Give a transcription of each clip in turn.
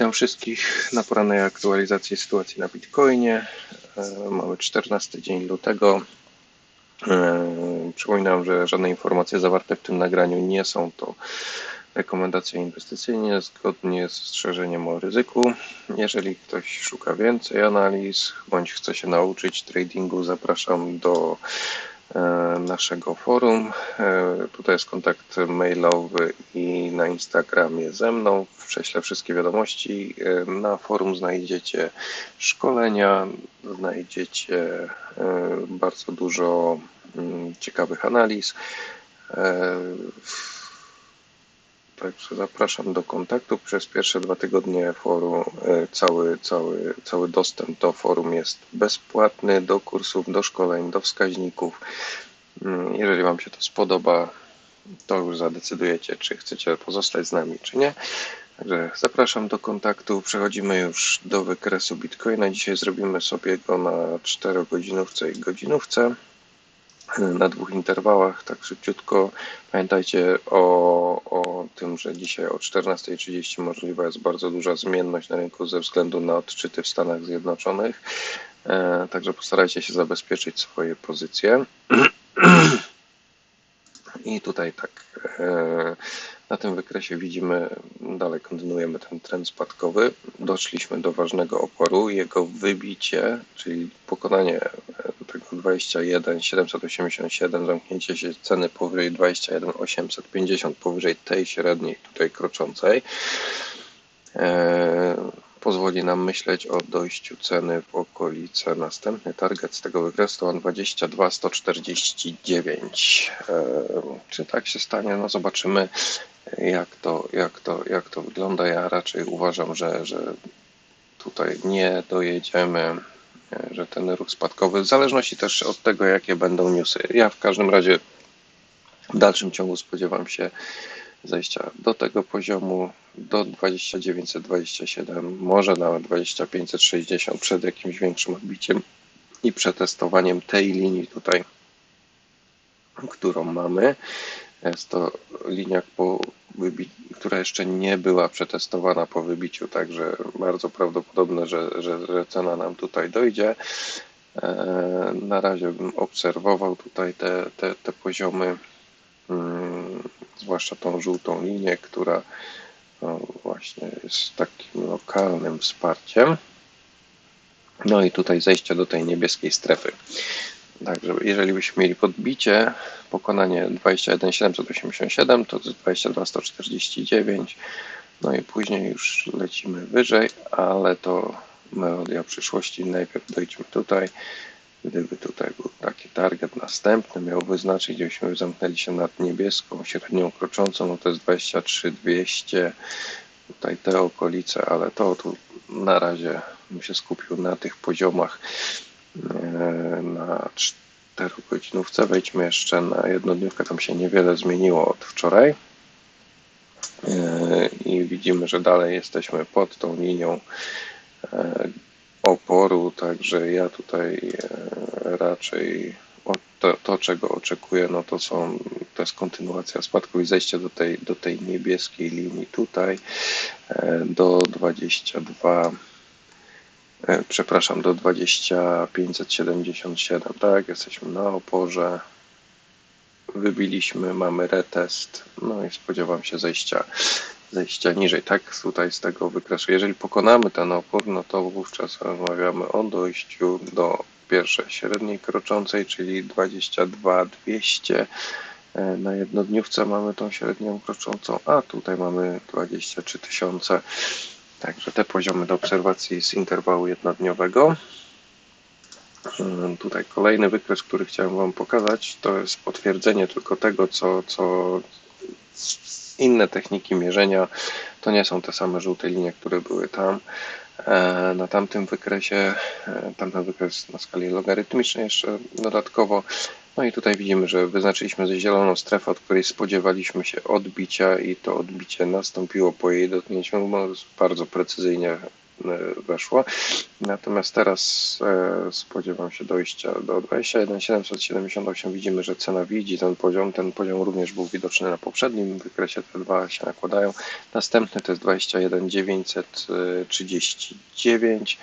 Witam wszystkich na porannej aktualizacji sytuacji na Bitcoinie. E, Mamy 14 dzień lutego. E, Przypominam, że żadne informacje zawarte w tym nagraniu nie są to rekomendacje inwestycyjne zgodnie z strzeżeniem o ryzyku. Jeżeli ktoś szuka więcej analiz bądź chce się nauczyć tradingu, zapraszam do naszego forum. E, Tutaj jest kontakt mailowy i na Instagramie ze mną. Prześlę wszystkie wiadomości. E, Na forum znajdziecie szkolenia, znajdziecie e, bardzo dużo mm, ciekawych analiz. Także zapraszam do kontaktu. Przez pierwsze dwa tygodnie forum, e, cały, cały, cały dostęp do forum jest bezpłatny, do kursów, do szkoleń, do wskaźników. Mm, Jeżeli Wam się to spodoba, to już zadecydujecie, czy chcecie pozostać z nami, czy nie. Także zapraszam do kontaktu. Przechodzimy już do wykresu Bitcoina. Dzisiaj zrobimy sobie go na 4 godzinówce i godzinówce na dwóch interwałach, tak szybciutko. Pamiętajcie o, o tym, że dzisiaj o 14.30 możliwa jest bardzo duża zmienność na rynku ze względu na odczyty w Stanach Zjednoczonych. E, Także postarajcie się zabezpieczyć swoje pozycje. I tutaj tak e, na tym wykresie widzimy, dalej kontynuujemy ten trend spadkowy. Doszliśmy do ważnego oporu. Jego wybicie, czyli pokonanie tego 21 787, zamknięcie się ceny powyżej 21 850, powyżej tej średniej tutaj kroczącej, e, pozwoli nam myśleć o dojściu ceny w okolice. Następny target z tego wykresu to on 22 149. E, Czy tak się stanie? No zobaczymy jak to, jak to, jak to wygląda. Ja raczej uważam, że, że tutaj nie dojedziemy, że ten ruch spadkowy, w zależności też od tego, jakie będą newsy. Ja w każdym razie w dalszym ciągu spodziewam się zejścia do tego poziomu, do 2927, może nawet 2560 przed jakimś większym odbiciem i przetestowaniem tej linii tutaj, którą mamy. Jest to linia, po która jeszcze nie była przetestowana po wybiciu, także bardzo prawdopodobne, że, że, że cena nam tutaj dojdzie. E, Na razie bym obserwował tutaj te, te, te poziomy, mm, zwłaszcza tą żółtą linię, która no, właśnie jest takim lokalnym wsparciem. No i tutaj zejście do tej niebieskiej strefy. Także jeżeli byśmy mieli podbicie, pokonanie 21 787, to 22 149, no i później już lecimy wyżej, ale to melodia przyszłości. Najpierw dojdźmy tutaj. Gdyby tutaj był taki target następny, miał wyznaczyć, gdybyśmy zamknęli się nad niebieską, średnią kroczącą, no to jest 23 200, tutaj te okolice, ale to tu na razie bym się skupił na tych poziomach na 4 godzinówce. Wejdźmy jeszcze na jednodniówkę, tam się niewiele zmieniło od wczoraj. E, I widzimy, że dalej jesteśmy pod tą linią e, oporu, także ja tutaj e, raczej to, to, czego oczekuję, no to są, to jest kontynuacja spadku i zejście do tej, do tej niebieskiej linii tutaj, do 22 e, przepraszam, do 20577, tak, jesteśmy na oporze, wybiliśmy, mamy retest, no i spodziewam się zejścia, zejścia niżej, tak, tutaj z tego wykresu. Jeżeli pokonamy ten opór, no to wówczas rozmawiamy o dojściu do pierwszej średniej kroczącej, czyli 22 200. E, Na jednodniówce mamy tą średnią kroczącą, a tutaj mamy 23 tysiące. Także te poziomy do obserwacji z interwału jednodniowego. Mm, Tutaj kolejny wykres, który chciałem Wam pokazać, to jest potwierdzenie tylko tego, co, co inne techniki mierzenia. To nie są te same żółte linie, które były tam. E, Na tamtym wykresie, e, tamten wykres na skali logarytmicznej jeszcze dodatkowo. No i tutaj widzimy, że wyznaczyliśmy zieloną strefę, od której spodziewaliśmy się odbicia i to odbicie nastąpiło po jej dotknięciu. No, bardzo precyzyjnie e, weszło. Natomiast teraz e, spodziewam się dojścia do 21 778. Widzimy, że cena widzi ten poziom. Ten poziom również był widoczny na poprzednim wykresie. Te dwa się nakładają. Następny to jest 21 939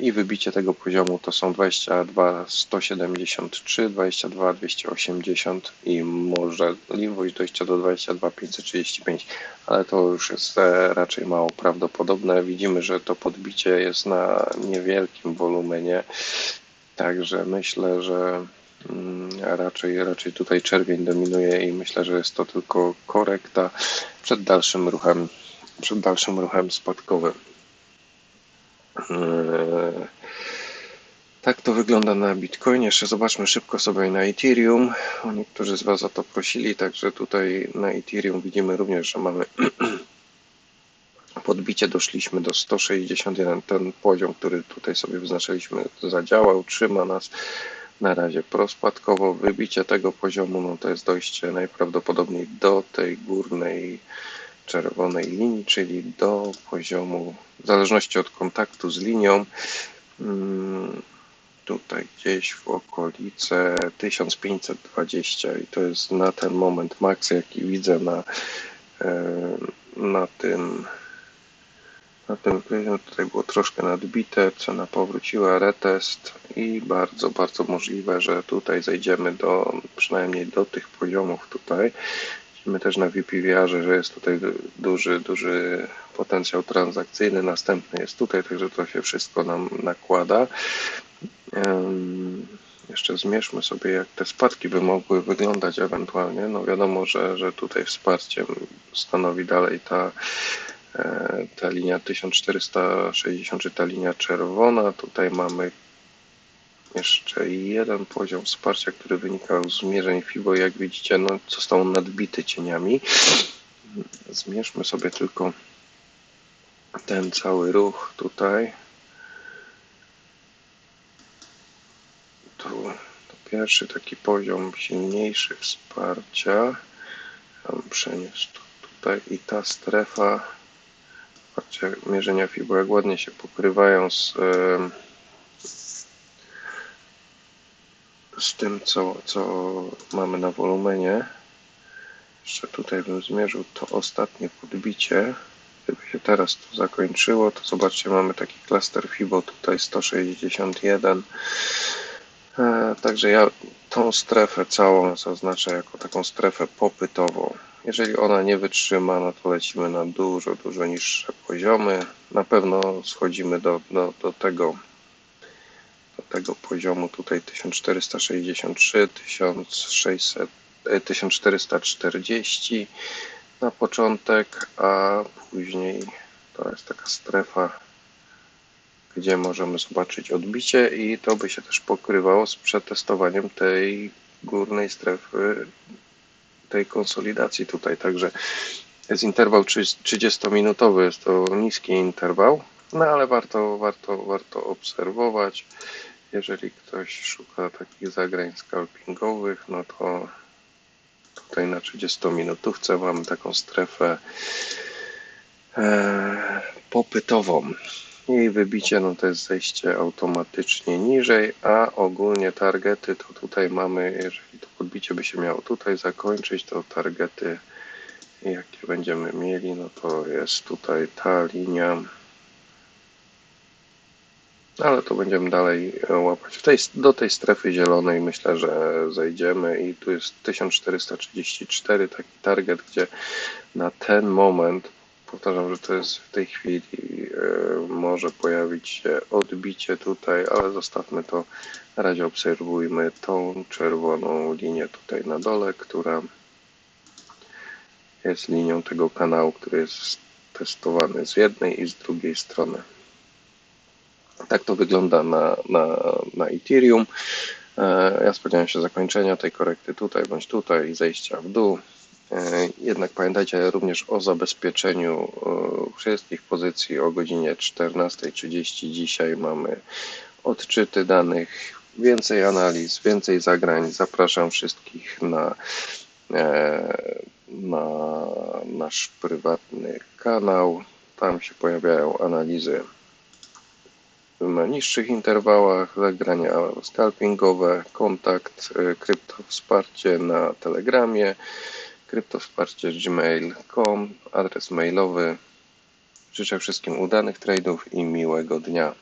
i wybicie tego poziomu to są 22 173, 22 280 i możliwość dojścia do 22 535, ale to już jest e, raczej mało prawdopodobne. Widzimy, że to podbicie jest na niewielkim wolumenie, także myślę, że mm, raczej, raczej tutaj czerwień dominuje i myślę, że jest to tylko korekta przed dalszym ruchem, przed dalszym ruchem spadkowym. Eee, tak to wygląda na Bitcoinie. Jeszcze zobaczmy szybko sobie na Ethereum. Niektórzy z Was o to prosili, także tutaj na Ethereum widzimy również, że mamy podbicie. Doszliśmy do 161. Ten poziom, który tutaj sobie wyznaczyliśmy, zadziałał, trzyma nas na razie prospadkowo. Wybicie tego poziomu no to jest dojście najprawdopodobniej do tej górnej czerwonej linii, czyli do poziomu, w zależności od kontaktu z linią, mm, tutaj gdzieś w okolice 1520 i to jest na ten moment maks, jaki widzę na, e, na tym na tym tutaj było troszkę nadbite, cena powróciła, retest i bardzo, bardzo możliwe, że tutaj zejdziemy do przynajmniej do tych poziomów tutaj, Widzimy też na VPVR, że jest tutaj duży, duży potencjał transakcyjny. Następny jest tutaj, także to się wszystko nam nakłada. Jeszcze zmierzmy sobie, jak te spadki by mogły wyglądać ewentualnie. No wiadomo, że, że tutaj wsparciem stanowi dalej ta, e, ta linia 1460, czy ta linia czerwona. Tutaj mamy jeszcze jeden poziom wsparcia, który wynikał z zmierzeń FIBO. Jak widzicie, no, został nadbity cieniami. Zmierzmy sobie tylko ten cały ruch tutaj. Tu to pierwszy taki poziom silniejszy wsparcia. Przenieść tutaj i ta strefa. Mierzenia FIBO jak ładnie się pokrywają z z tym, co, co mamy na wolumenie. Jeszcze tutaj bym zmierzył to ostatnie podbicie. Gdyby się teraz to zakończyło, to zobaczcie, mamy taki klaster FIBO tutaj 161. E, także ja tą strefę całą zaznaczę jako taką strefę popytową. Jeżeli ona nie wytrzyma, no to lecimy na dużo, dużo niższe poziomy. Na pewno schodzimy do, do, do tego tego poziomu tutaj 1463, 1600, 1440 na początek, a później to jest taka strefa, gdzie możemy zobaczyć odbicie i to by się też pokrywało z przetestowaniem tej górnej strefy, tej konsolidacji tutaj. Także jest interwał 30-minutowy, jest to niski interwał, no ale warto, warto, warto obserwować. Jeżeli ktoś szuka takich zagrań scalpingowych, no to tutaj na 30 minutówce mamy taką strefę e, popytową. Jej wybicie no to jest zejście automatycznie niżej, a ogólnie targety to tutaj mamy, jeżeli to podbicie by się miało tutaj zakończyć, to targety jakie będziemy mieli, no to jest tutaj ta linia ale to będziemy dalej e, łapać. W tej, do tej strefy zielonej myślę, że zejdziemy i tu jest 1434 taki target, gdzie na ten moment, powtarzam, że to jest w tej chwili, e, może pojawić się odbicie tutaj, ale zostawmy to, na razie obserwujmy tą czerwoną linię tutaj na dole, która jest linią tego kanału, który jest testowany z jednej i z drugiej strony. Tak to wygląda na, na, na Ethereum. E, ja spodziewam się zakończenia tej korekty tutaj bądź tutaj i zejścia w dół. E, jednak pamiętajcie również o zabezpieczeniu e, wszystkich pozycji o godzinie 14.30. Dzisiaj mamy odczyty danych, więcej analiz, więcej zagrań. Zapraszam wszystkich na, na nasz prywatny kanał Tam się pojawiają analizy na niższych interwałach, zagrania scalpingowe, kontakt, y, krypto wsparcie na Telegramie, krypto wsparcie gmail.com, adres mailowy. Życzę wszystkim udanych trade'ów i miłego dnia.